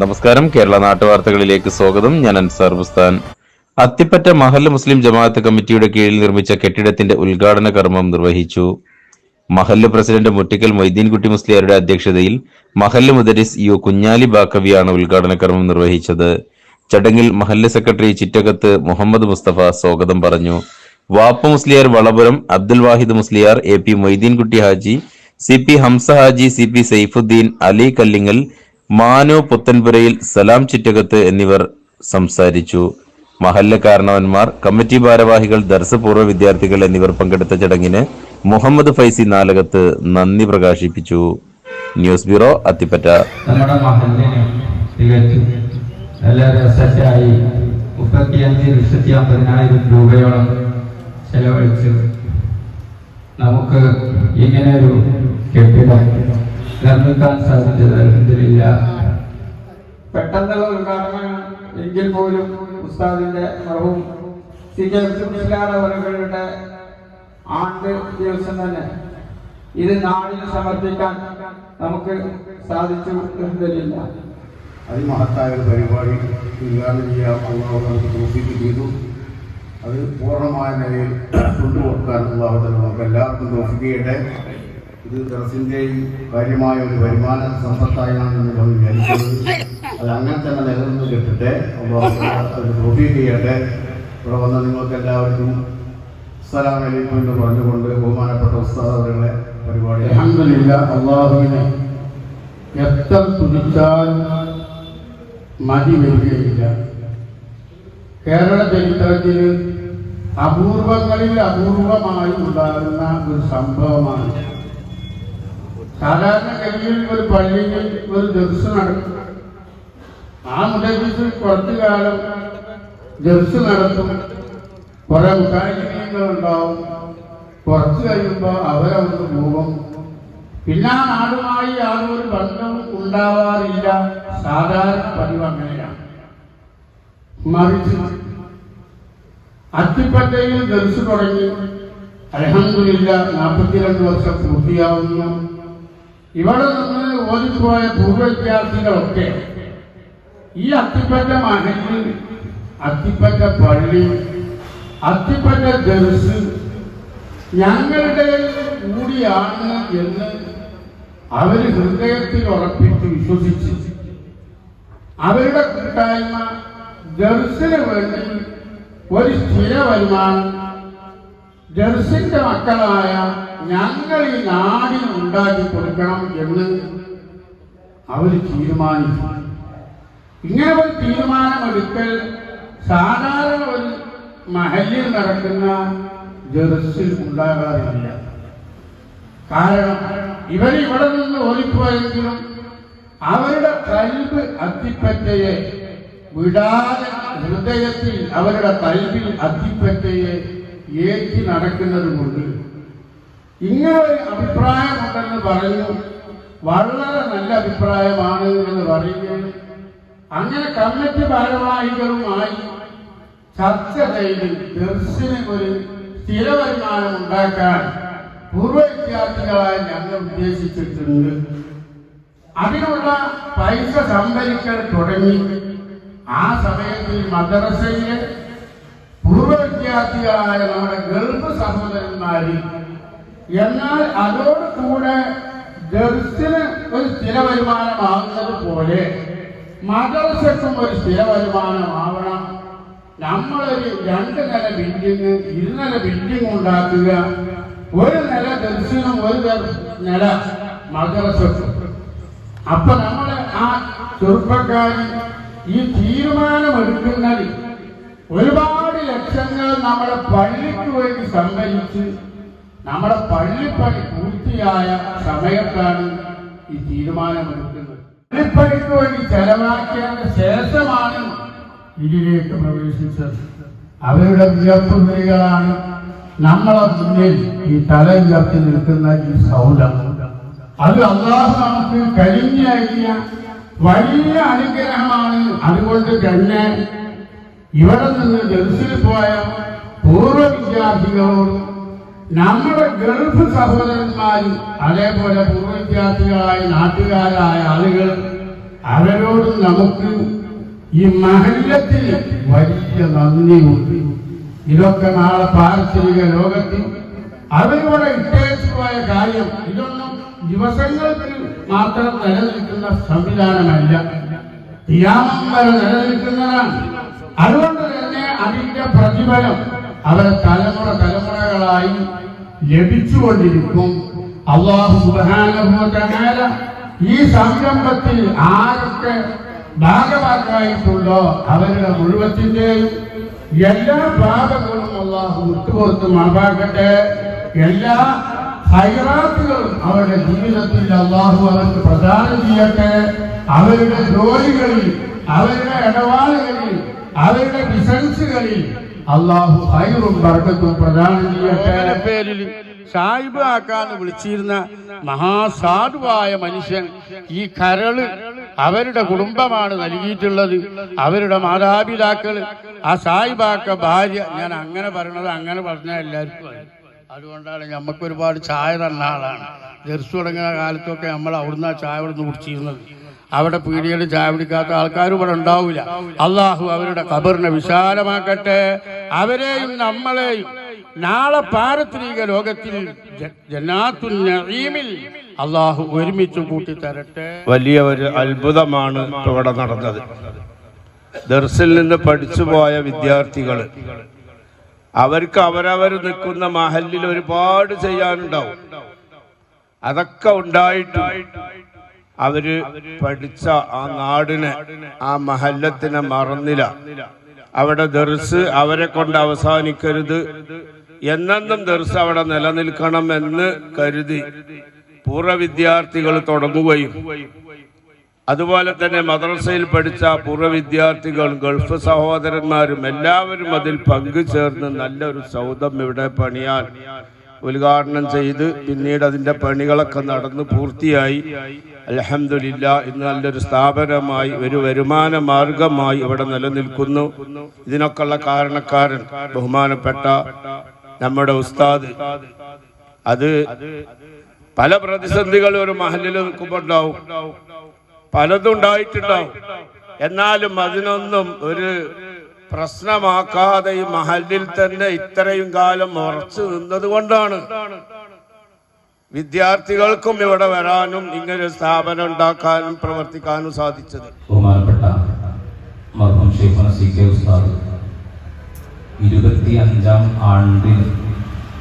നമസ്കാരം. കേരള നാട്ടുവാർത്തകളിലേക്ക് സ്വാഗതം. ഞാൻ അൻസാർ ബുസ്താൻ. അത്തിപ്പറ്റ മഹല്ല് മുസ്ലിം ജമാഅത്ത് കമ്മിറ്റിയുടെ കീഴിൽ നിർമ്മിച്ച കെട്ടിടത്തിന്റെ ഉദ്ഘാടന കർമ്മം നിർവഹിച്ചു. മഹല്ല് പ്രസിഡന്റ് മുട്ടിക്കൽ മൊയ്തീൻകുട്ടി മുസ്ലിയാരുടെ അധ്യക്ഷതയിൽ മഹല്ല് മുദരിസ് യു കുഞ്ഞാലി ബാക്കവിയാണ് ഉദ്ഘാടന കർമ്മം നിർവഹിച്ചത്. ചടങ്ങിൽ മഹല്ല് സെക്രട്ടറി ചിറ്റകത്ത് മുഹമ്മദ് മുസ്തഫ സ്വാഗതം പറഞ്ഞു. Vappa Musliyar Valapuram Abdul Wahid Musliyar A P Moideenkutty Haji C P Hamza Haji C P Saifuddeen Ali Kallingal Manu Puthanpurayil Salam Chittakath എന്നിവർ സംസാരിച്ചു. മഹല്ല കാരണവന്മാർ കമ്മിറ്റി ഭാരവാഹികൾ ദർശപൂർവ വിദ്യാർത്ഥികൾ എന്നിവർ പങ്കെടുത്ത ചടങ്ങിന് മുഹമ്മദ് ഫൈസി നാലകത്ത് നന്ദി പ്രകാശിപ്പിച്ചു. News bureau Athippatta. നമ്മുടെ ചെലവഴിച്ച് നമുക്ക് ഇങ്ങനെ ഒരു കെട്ടിടം നിർമ്മിക്കാൻ സാധിച്ചത് അൽഹംദുലില്ലാ പെട്ടെന്നുള്ള ഉദ്ഘാടനം എങ്കിൽ പോലും ഉസ്താദിന്റെ മറവും സി കെ അവരുടെ ആണ്ട് ദിവസം തന്നെ ഇത് നാടിന് സമർപ്പിക്കാൻ നമുക്ക് സാധിച്ചു എന്നതില്ല അതിമഹത്തായ ഒരു പരിപാടി ഉദ്ഘാടനം ചെയ്യാൻ അള്ളാഹു നമുക്ക് ചെയ്തു. അത് പൂർണമായ നിലയിൽ കൊണ്ടുപോക്കാൻ അള്ളാഹു തന്നെ നമുക്ക് എല്ലാവർക്കും ചെയ്യട്ടെ. ഇത് ദർസിന്റെയും കാര്യമായ ഒരു വരുമാന സമ്പത്തായാണ് നമ്മൾ വിചാരിക്കുന്നത് അത് അങ്ങനെ തന്നെ നിലനിന്ന് കിട്ടട്ടെ. അത് ചെയ്യട്ടെ. ഇവിടെ വന്ന നിങ്ങൾക്ക് എല്ലാവർക്കും സ്ഥലം വലൈക്കും എന്ന് പറഞ്ഞുകൊണ്ട് ബഹുമാനപ്പെട്ട ഉസ്താദ് പരിപാടി. അൽഹംദുലില്ലാ അള്ളാഹുവിനെ എത്ര തുടിച്ചാൽ മതി വരികയില്ല. കേരള ചരിത്രത്തിൽ അപൂർവങ്ങളിൽ അപൂർവമായി ഉണ്ടാകുന്ന ഒരു സംഭവമാണ് സാധാരണഗതിയിൽ ഒരു പള്ളിയിൽ ഒരു ദിവസം നടക്കും ആ മുതലിൽ കുറച്ചു കാലം ദിവസം നടത്തും. കുറെ മുഖാലിന്യങ്ങളുണ്ടാവും കുറച്ച് കഴിയുമ്പോൾ അവരവർക്ക് പോകും. പിന്നെ ആ നാടുമായി യാതൊരു ബന്ധം ഉണ്ടാവാറില്ല. സാധാരണ പതിവ് അങ്ങനെയാണ്. മറിച്ച് അത്തിപ്പറ്റയിൽ ദർശു തുടങ്ങി. അലഹമില്ല നാൽപ്പത്തിരണ്ട് വർഷം പൂർത്തിയാവുന്നു. ഇവിടെ നിന്ന് ഓടിപ്പോയ പൂർവവിദ്യാർത്ഥികളൊക്കെ ഈ അത്തിപ്പറ്റ മഹലിൽ അത്തിപ്പറ്റ പള്ളി അത്തിപ്പറ്റ ദർസ് ഞങ്ങളുടെ കൂടിയാണ് എന്ന് അവർ ഹൃദയത്തിൽ ഉറപ്പിച്ച് വിശ്വസിച്ച് അവരുടെ കൂട്ടായ്മ ജനസിന് വേണ്ടി ഒരു സ്ഥിര വരുമാനം ജെറുസിന്റെ മക്കളായ ഞങ്ങൾ ഈ നാടിന് ഉണ്ടാക്കി കൊടുക്കണം എന്ന് അവർ തീരുമാനിച്ചു. ഇങ്ങനെ ഒരു തീരുമാനമെടുക്കൽ സാധാരണ ഒരു മഹല്ലിൽ നടക്കുന്ന ജർസിൽ ഉണ്ടാകാറില്ല. കാരണം ഇവർ ഇവിടെ നിന്ന് ഓടിപ്പോയെങ്കിലും അവരുടെ കൽബ് അത്തിപ്പറ്റയെ വിടാതെ ഹൃദയത്തിൽ അവരുടെ കൽബിൽ അത്തിപ്പറ്റയെ ഏറ്റി നടക്കുന്നത് കൊണ്ട് ഇങ്ങനെ ഒരു അഭിപ്രായമുണ്ടെന്ന് പറഞ്ഞു വളരെ നല്ല അഭിപ്രായമാണ് എന്ന് പറയുകയും അങ്ങനെ കമ്മിറ്റി ഭാരവാഹികളുമായി ചർച്ച ചെയ്ത് ദർശന ഒരു സ്ഥിര വരുമാനം ഉണ്ടാക്കാൻ പൂർവ വിദ്യാർത്ഥികളായി ഞങ്ങൾ ഉദ്ദേശിച്ചിട്ടുണ്ട്. അതിനുള്ള പൈസ സംഭരിക്കൽ തുടങ്ങി. ആ സമയത്തിൽ മദ്രസയിലെ പൂർവ നമ്മുടെ ഗൾഫ് സഹോദരന്മാരി എന്നാൽ അതോടുകൂടെ ഗൾഫിന് ഒരു സ്ഥിര വരുമാനമാകുന്നത് പോലെ മദർസക്കും ഒരു സ്ഥിര വരുമാനമാവണം നമ്മളൊരു രണ്ട് നില ബിൽഡിങ് ഇരുനില ബിൽഡിങ് ഉണ്ടാക്കുക. ഒരു നില ദർശനം ഒരു നില മദ്രസക്കും അപ്പൊ നമ്മളെ ആ ചെറുപ്പക്കാരി ഈ തീരുമാനമെടുക്കുന്നതിൽ ഒരുപാട് ലക്ഷങ്ങൾ നമ്മുടെ പള്ളിക്ക് വേണ്ടി സംഭരിച്ച് നമ്മുടെ പള്ളിപ്പണി പൂർത്തിയായ സമയത്താണ് ഈ തീരുമാനമെടുക്കുന്നത്. പള്ളിപ്പണിക്ക് വേണ്ടി ചെലവാക്കിയതിന് ശേഷമാണ് ഇതിലേക്ക് പ്രവേശിച്ചത്. അവരുടെ വിയർപ്പുകളികളാണ് നമ്മളെ മുന്നിൽ ഈ തല ഉയർത്തി നിൽക്കുന്ന ഈ സൗദം. അത് അള്ളാഹു നമുക്ക് കഴിഞ്ഞ വലിയ അനുഗ്രഹമാണ്. അതുകൊണ്ട് തന്നെ ഇവിടെ നിന്ന് ഗൾഫിൽ പോയ പൂർവ വിദ്യാർത്ഥികളോട് നമ്മുടെ ഗൾഫ് സഹോദരന്മാരും അതേപോലെ പൂർവ വിദ്യാർത്ഥികളായ നാട്ടുകാരായ ആളുകൾ അവരോട് നമുക്ക് ഈ മഹല്യത്തിൽ വലിയ നന്ദിയുണ്ട്. ഇതൊക്കെ നാളെ പാരിസ്ഥിതിക ലോകത്തിൽ അവരിവിടെ ഇട്ടേച്ചു പോയ കാര്യം ഇതൊന്നും ദിവസങ്ങൾക്ക് മാത്രം നിലനിൽക്കുന്ന സംവിധാനമല്ല. യാമം വരെ നിലനിൽക്കുന്നതാണ്. അതുകൊണ്ട് തന്നെ അതിന്റെ പ്രതിഫലം അവരെ തലമുറ തലമുറകളായി ലഭിച്ചുകൊണ്ടിരിക്കും. അള്ളാഹു ഈ സംരംഭത്തിൽ ആരൊക്കെ ഭാഗമാക്കായിട്ടുണ്ടോ അവരുടെ മുഴുവത്തിന്റെയും എല്ലാ പാപങ്ങളും അള്ളാഹു വിട്ടുകൊടുത്ത് മാപ്പാക്കട്ടെ എല്ലാ ഹൈറാത്തുകളും അവരുടെ ജീവിതത്തിൽ അള്ളാഹു അവർക്ക് പ്രദാനം ചെയ്യട്ടെ. അവരുടെ ജോലികളിൽ അവരുടെ ഇടപാടുകളിൽ അവരുടെ ബിസിനസ്സുകളിൽ അള്ളാഹു ഹൈറും വർഗത്തും പ്രദാനം ചെയ്യട്ടെ. പേരിൽ സാഹിബ് ആക്കാന്ന് വിളിച്ചിരുന്ന മഹാസാധുവായ മനുഷ്യൻ ഈ കരൾ അവരുടെ കുടുംബമാണ് നൽകിയിട്ടുള്ളത്. അവരുടെ മാതാപിതാക്കൾ ആ സായിബാക്ക ഭാര്യ ഞാൻ അങ്ങനെ പറയണത് അങ്ങനെ പറഞ്ഞാൽ എല്ലാവർക്കും. അതുകൊണ്ടാണ് നമുക്ക് ഒരുപാട് ചായ തന്ന ആളാണ്. ദർശു തുടങ്ങുന്ന കാലത്തൊക്കെ നമ്മൾ അവിടുന്ന് ആ ചായ ഇവിടുന്ന് കുടിച്ചിരുന്നത്. അവിടെ പീടികയിൽ ചായ ആൾക്കാരും ഇവിടെ ഉണ്ടാവില്ല. അള്ളാഹു അവരുടെ ഖബറിനെ വിശാലമാക്കട്ടെ. അവരെയും നമ്മളെയും നാളെ പാരത്രിക ലോകത്തിൽ ജ- നഈമിൽ അള്ളാഹു ഒരുമിച്ച് കൂട്ടി തരട്ടെ വലിയ ഒരു അത്ഭുതമാണ് ഇവിടെ നടന്നത്. ദർസിൽ നിന്ന് പഠിച്ചുപോയ വിദ്യാർത്ഥികൾ അവർക്ക് അവരവർ നിൽക്കുന്ന മഹലിൽ ഒരുപാട് ചെയ്യാനുണ്ടാവും. അതൊക്കെ ഉണ്ടായിട്ടും അവർ പഠിച്ച ആ നാടിനെ ആ മഹല്ലത്തിനെ മറന്നില്ല. അവിടെ ദർസ് അവരെ കൊണ്ട് അവസാനിക്കരുത്. എന്നെന്നും ദർസ് അവിടെ നിലനിൽക്കണം എന്ന് കരുതി പൂർവ വിദ്യാർത്ഥികൾ തുടങ്ങുകയും അതുപോലെ തന്നെ മദ്രസയിൽ പഠിച്ച പൂർവ വിദ്യാർത്ഥികൾ ഗൾഫ് സഹോദരന്മാരും എല്ലാവരും അതിൽ പങ്കുചേർന്ന് നല്ലൊരു സൗധം ഇവിടെ പണിയാൻ ഉദ്ഘാടനം ചെയ്ത് പിന്നീട് അതിന്റെ പണികളൊക്കെ നടന്ന് പൂർത്തിയായി. അലഹമില്ല ഇന്ന് നല്ലൊരു സ്ഥാപനമായി ഒരു വരുമാന മാർഗമായി ഇവിടെ നിലനിൽക്കുന്നു. ഇതിനൊക്കെയുള്ള കാരണക്കാരൻ ബഹുമാനപ്പെട്ട നമ്മുടെ ഉസ്താദ്. അത് പല പ്രതിസന്ധികൾ ഒരു മഹലിൽ നിൽക്കുമ്പോണ്ടാവും. പലതും ഉണ്ടായിട്ടുണ്ടാവും. എന്നാലും അതിനൊന്നും ഒരു പ്രശ്നമാക്കാതെ ഈ മഹലിൽ തന്നെ ഇത്രയും കാലം ഉറച്ചു നിന്നത് കൊണ്ടാണ്. വിദ്യാർത്ഥികൾക്കും ഇവിടെ വരാനും ഇങ്ങനെ സ്ഥാപനം ഉണ്ടാക്കാനും പ്രവർത്തിക്കാനും സാധിച്ചത്. ബഹുമാനപ്പെട്ട മർഹം കെ ഉസ്താദ് ഇരുപത്തി അഞ്ചാം ആണ്ടിൽ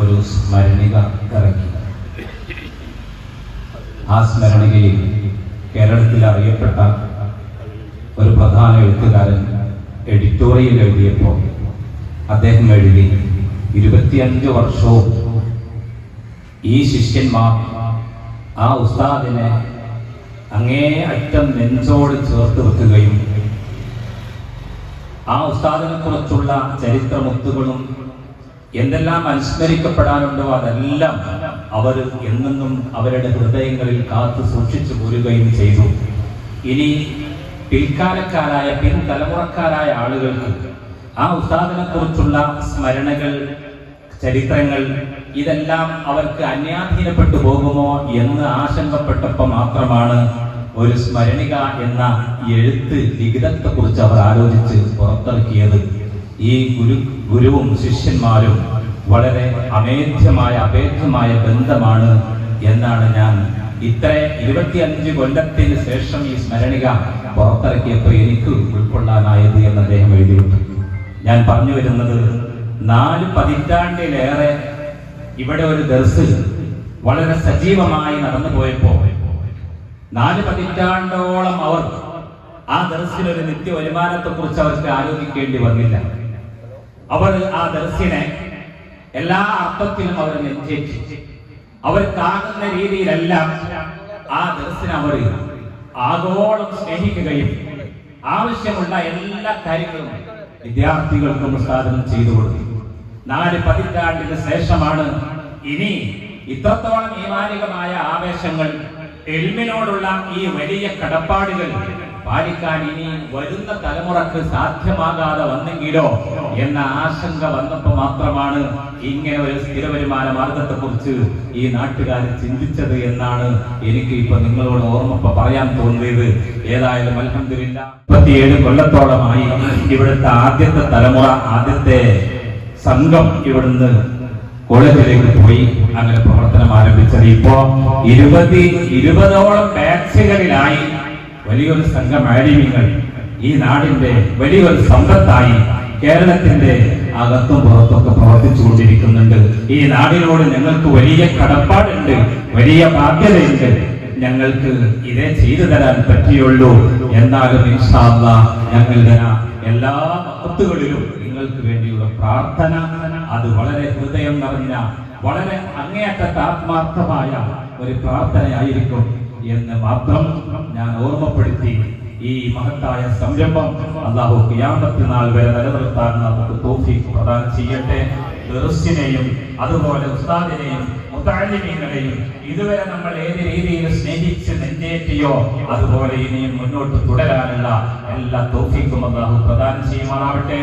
ഒരു സ്മരണിക ഇറക്കി ആ സ്മരണികയിൽ കേരളത്തിൽ അറിയപ്പെട്ട ഒരു പ്രധാന എഴുത്തുകാരൻ എഡിറ്റോറിയൽ എഴുതിയപ്പോൾ അദ്ദേഹം എഴുതി ഇരുപത്തിയഞ്ച് വർഷവും ഈ ശിഷ്യന്മാർ ആ ഉസ്താദിനെ അങ്ങേ അറ്റം നെഞ്ചോട് ചേർത്ത് വെക്കുകയും ആ ഉസ്താദിനെ കുറിച്ചുള്ള ചരിത്രമുത്തുകളും എന്തെല്ലാം അനുസ്മരിക്കപ്പെടാനുണ്ടോ അതെല്ലാം അവർ എന്നെന്നും അവരുടെ ഹൃദയങ്ങളിൽ കാത്തു സൂക്ഷിച്ചു പോരുകയും ചെയ്തു. ഇനി പിൽക്കാലക്കാരായ പിൻതലമുറക്കാരായ ആളുകൾക്ക് ആ ഉസ്താദിനെ കുറിച്ചുള്ള സ്മരണകൾ ചരിത്രങ്ങൾ ഇതെല്ലാം അവർക്ക് അന്യാധീനപ്പെട്ടു പോകുമോ എന്ന് ആശങ്കപ്പെട്ടപ്പോൾ മാത്രമാണ് ഒരു സ്മരണിക എന്ന എഴുത്ത് ലിഖിതത്തെ കുറിച്ച് അവർ ആലോചിച്ച് പുറത്തിറക്കിയത്. ഈ ഗുരു ഗുരുവും ശിഷ്യന്മാരും വളരെ അമേധ്യമായ അഭേദ്യമായ ബന്ധമാണ് എന്നാണ് ഞാൻ ഇത്ര ഇരുപത്തിയഞ്ച് കൊല്ലത്തിന് ശേഷം ഈ സ്മരണിക പുറത്തിറക്കിയപ്പോൾ എനിക്ക് ഉൾക്കൊള്ളാനായത് എന്ന് അദ്ദേഹം എഴുതിയിട്ടുണ്ട്. ഞാൻ പറഞ്ഞു വരുന്നത് നാല് പതിറ്റാണ്ടിലേറെ ഇവിടെ ഒരു ദർസ് വളരെ സജീവമായി നടന്നു പോയപ്പോ നാല് പതിറ്റാണ്ടോളം അവർ ആ ദർസിന് നിത്യ വരുമാനത്തെ കുറിച്ച് അവർക്ക് ആലോചിക്കേണ്ടി വന്നില്ല. അവർ ആ ദർസിനെ എല്ലാ അർത്ഥത്തിലും അവർ നിശ്ചയിച്ചു അവർക്കാകുന്ന രീതിയിലെല്ലാം ആ ദർസിനെ അവർ ആഗോളം സ്നേഹിക്കുകയും ആവശ്യമുള്ള എല്ലാ കാര്യങ്ങളും വിദ്യാർത്ഥികൾക്ക് പ്രസാദനം ചെയ്തു കൊടുത്തു നാല് പതിറ്റാണ്ടിന് ശേഷമാണ് ഇനി ഇത്രത്തോളം ഈമാനികമായ ആവേശങ്ങൾ എൽമിനോടുള്ള ഈ വലിയ കടപ്പാടുകൾ പാലിക്കാൻ ഇനി വരുന്ന തലമുറയ്ക്ക് സാധ്യമാകാതെ വന്നെങ്കിലോ എന്ന ആശങ്ക വന്നപ്പോ മാത്രമാണ് ഇങ്ങനെ ഒരു സ്ഥിര വരുമാന മാർഗത്തെ കുറിച്ച് ഈ നാട്ടുകാർ ചിന്തിച്ചത് എന്നാണ് എനിക്ക് ഇപ്പൊ നിങ്ങളോട് ഓർമ്മപ്പ പറയാൻ തോന്നിയത്. ഏതായാലും അലഹമില്ല മുപ്പത്തിയേഴ് കൊല്ലത്തോളമായി ഇവിടുത്തെ ആദ്യത്തെ തലമുറ ആദ്യത്തെ സംഘം ഇവിടുന്ന് കോളേജിലേക്ക് പോയി. അങ്ങനെ പ്രവർത്തനം ആരംഭിച്ചത്. ഇപ്പോ ഇരുപതി ഇരുപതോളം ബാച്ചുകളിലായി വലിയൊരു സംഘം ആലിമ്യങ്ങൾ ഈ നാടിന്റെ വലിയൊരു സമ്പത്തായി കേരളത്തിന്റെ അകത്തും പുറത്തൊക്കെ പ്രവർത്തിച്ചുകൊണ്ടിരിക്കുന്നുണ്ട്. ഈ നാടിനോട് ഞങ്ങൾക്ക് വലിയ കടപ്പാടുണ്ട് വലിയ ബാധ്യതയുണ്ട്. ഞങ്ങൾക്ക് ഇതേ ചെയ്തു തരാൻ പറ്റിയുള്ളൂ എന്നാലും ഇൻഷാല്ല ഞങ്ങളുടെ എല്ലാ മഹത്തുകളിലും നിങ്ങൾക്ക് വേണ്ടിയുള്ള പ്രാർത്ഥന. അത് വളരെ ഹൃദയം നിറഞ്ഞ വളരെ അങ്ങേയറ്റത്തെ ആത്മാർത്ഥമായ ഒരു പ്രാർത്ഥനയായിരിക്കും എന്ന് മാത്രം ഞാൻ ഓർമ്മപ്പെടുത്തി ഈ മഹത്തായ സംരംഭം അള്ളാഹു ഖിയാമത്ത് നാൾ വരെ നിലനിർത്താൻ നമുക്ക് തോഫീക്ക് പ്രദാനം ചെയ്യട്ടെ. ദർസിനെയും അതുപോലെ ഉസ്താദിനെയും മുത്താലിമീങ്ങളെയും ഇതുവരെ നമ്മൾ ഏത് രീതിയിൽ സ്നേഹിച്ച് നെഞ്ചേറ്റിയോ അതുപോലെ ഇനിയും മുന്നോട്ട് തുടരാനുള്ള എല്ലാ തോഫീക്കും അള്ളാഹു പ്രദാനം ചെയ്യുമാറാവട്ടെ.